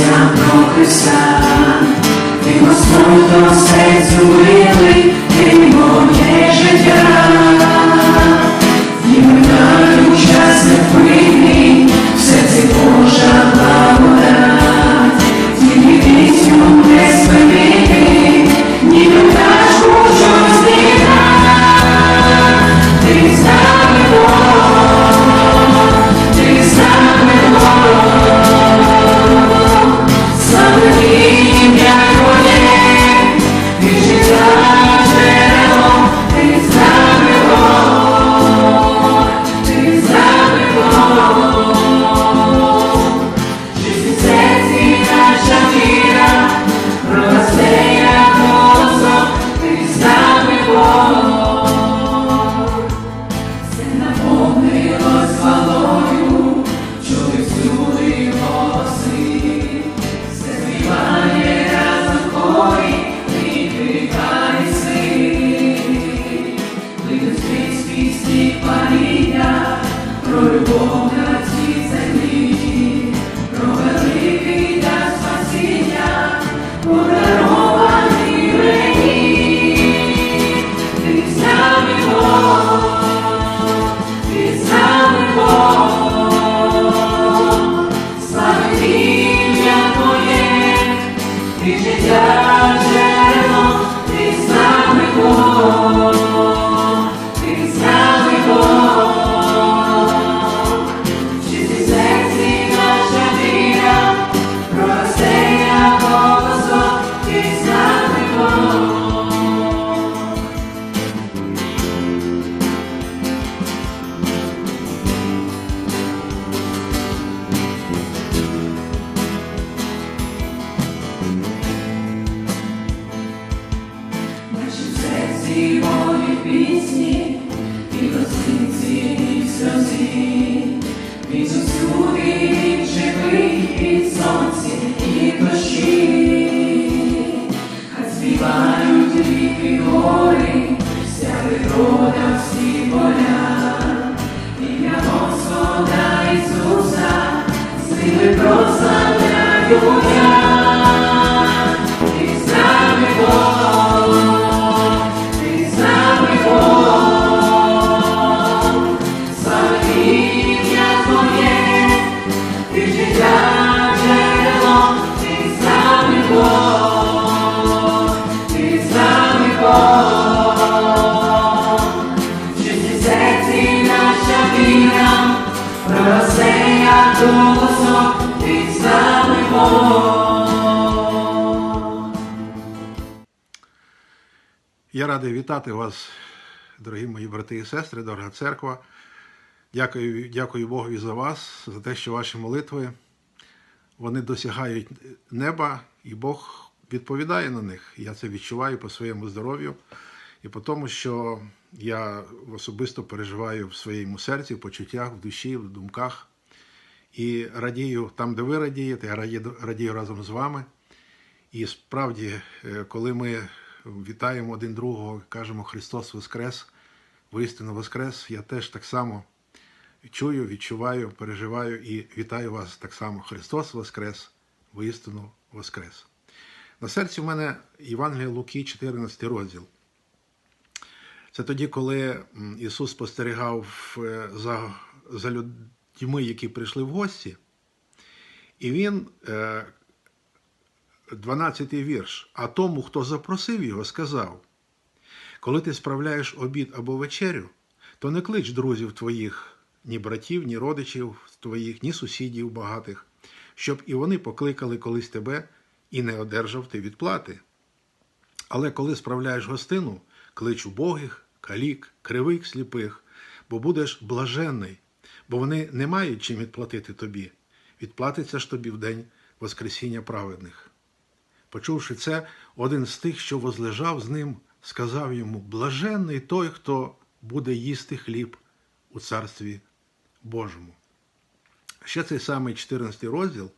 Христя про Христа, ти Господь до все зумили. Я радий вітати вас, дорогі мої брати і сестри, дорога церква. Дякую, дякую Богові за вас, за те, що ваші молитви вони досягають неба, і Бог відповідає на них. Я це відчуваю по своєму здоров'ю і по тому, що я особисто переживаю в своєму серці, в почуттях, в душі, в думках. І радію там, де ви радієте, я радію, разом з вами. І справді, е, коли ми вітаємо один другого, кажемо Христос Воскрес, воістину Воскрес, я теж так само чую, відчуваю, переживаю і вітаю вас так само. Христос Воскрес, воістину Воскрес. На серці в мене Євангелія Луки, 14 розділ. Це тоді, коли Ісус спостерігав е, за, за людьми, які прийшли в гості, і Він е, 12 вірш. А тому, хто запросив його, сказав: Коли ти справляєш обід або вечерю, то не клич друзів твоїх, ні братів, ні родичів твоїх, ні сусідів багатих, щоб і вони покликали колись тебе і не одержав ти відплати. Але коли справляєш гостину, клич убогих, калік, кривих, сліпих, бо будеш блаженний, бо вони не мають чим відплатити тобі. Відплатиться ж тобі в день Воскресіння праведних. Почувши це, один з тих, що возлежав з ним, сказав йому: Блаженний той, хто буде їсти хліб у Царстві Божому. Ще цей самий 14 розділ.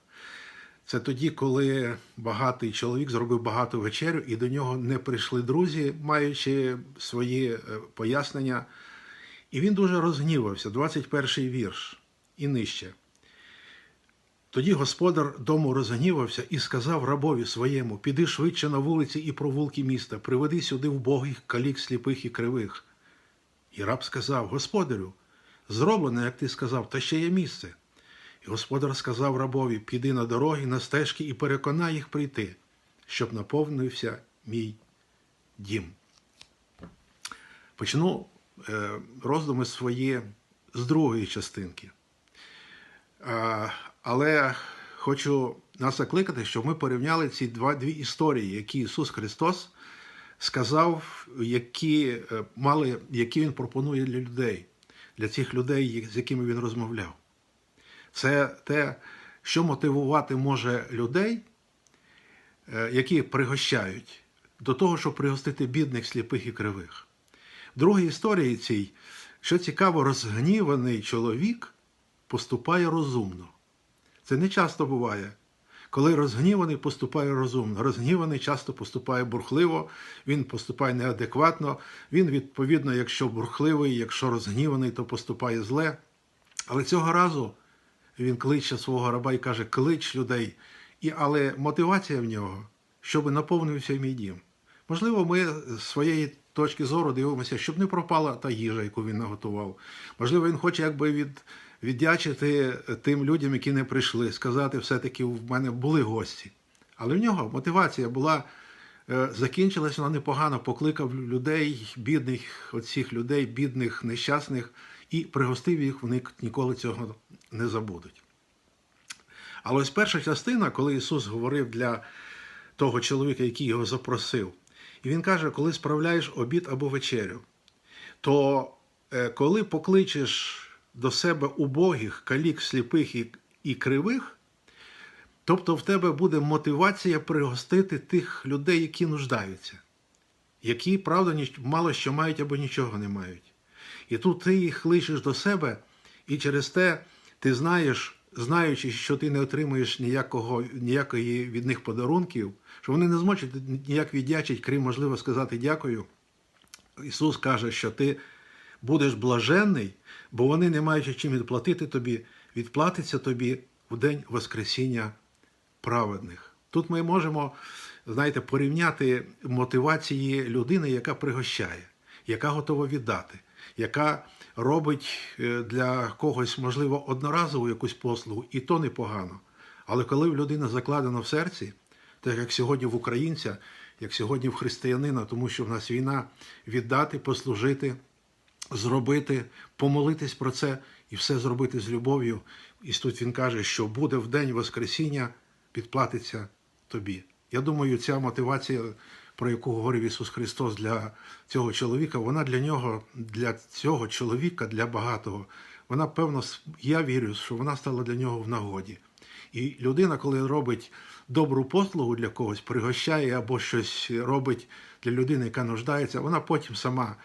Це тоді, коли багатий чоловік зробив багату вечерю, і до нього не прийшли друзі, маючи свої е, пояснення. І він дуже розгнівався. 21 вірш і нижче. Тоді господар дому розгнівався і сказав рабові своєму: Піди швидше на вулиці і провулки міста, приведи сюди вбогих, калік, сліпих і кривих. І раб сказав: Господарю, зроблено, як ти сказав, та ще є місце. І господар сказав рабові: Піди на дороги, на стежки і переконай їх прийти, щоб наповнився мій дім. Почну роздуми свої з другої частинки. Але хочу нас закликати, щоб ми порівняли ці два, дві історії, які Ісус Христос сказав, які, е, мали, які Він пропонує для людей, для цих людей, з якими Він розмовляв. Це те, що мотивувати може людей, е, які пригощають, до того, щоб пригостити бідних, сліпих і кривих. Другій історії цій, що цікаво, розгніваний чоловік поступає розумно. Це не часто буває. Коли розгніваний поступає розумно, розгніваний часто поступає бурхливо, він поступає неадекватно. Він, відповідно, якщо бурхливий, якщо розгніваний, то поступає зле. Але цього разу він кличе свого раба і каже: клич людей. І, Але мотивація в нього, щоб наповнився мій дім. Можливо, ми своєї точки зору дивимося, щоб не пропала та їжа, яку він наготував. Можливо, він хоче якби від, віддячити тим людям, які не прийшли, сказати, все-таки в мене були гості. Але в нього мотивація була, е, закінчилась вона непогано, покликав людей, бідних, оцих людей, бідних, нещасних, і пригостив їх, вони ніколи цього не забудуть. Але ось перша частина, коли Ісус говорив для того чоловіка, який його запросив, і він каже, коли справляєш обід або вечерю, то е, коли покличеш до себе убогих, калік, сліпих і, і кривих, тобто в тебе буде мотивація пригостити тих людей, які нуждаються, які, правда, мало що мають або нічого не мають. І тут ти їх кличеш до себе, і через те ти знаєш, знаючи, що ти не отримуєш ніякого, ніякої від них подарунків, що вони не зможуть ніяк віддячити, крім можливо сказати дякую. Ісус каже, що ти будеш блаженний, бо вони, не маючи чим відплатити тобі, відплатиться тобі в день Воскресіння праведних. Тут ми можемо, знаєте, порівняти мотивації людини, яка пригощає, яка готова віддати, яка робить е, для когось, можливо, одноразову якусь послугу, і то непогано. Але коли в людини закладено в серці, так як сьогодні в українця, як сьогодні в християнина, тому що в нас війна, віддати, послужити, зробити, помолитись про це і все зробити з любов'ю. І тут він каже, що буде в день Воскресіння, підплатиться тобі. Я думаю, ця мотивація, про яку говорив Ісус Христос для цього чоловіка, вона для нього, для цього чоловіка, для багатого, вона, певно, я вірю, що вона стала для нього в нагоді. І людина, коли робить добру послугу для когось, пригощає або щось робить для людини, яка нуждається, вона потім сама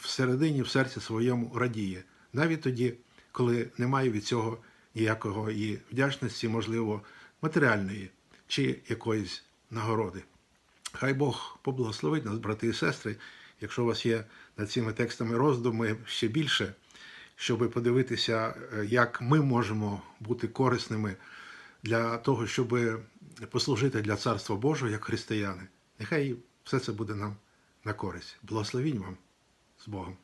всередині, в серці своєму радіє. Навіть тоді, коли немає від цього ніякого і вдячності, можливо, матеріальної чи якоїсь нагороди. Хай Бог поблагословить нас, брати і сестри, якщо у вас є над цими текстами роздуми ще більше, щоб подивитися, е, як ми можемо бути корисними для того, щоб послужити для Царства Божого як християни. Нехай все це буде нам на користь. Благословінь вам з Богом.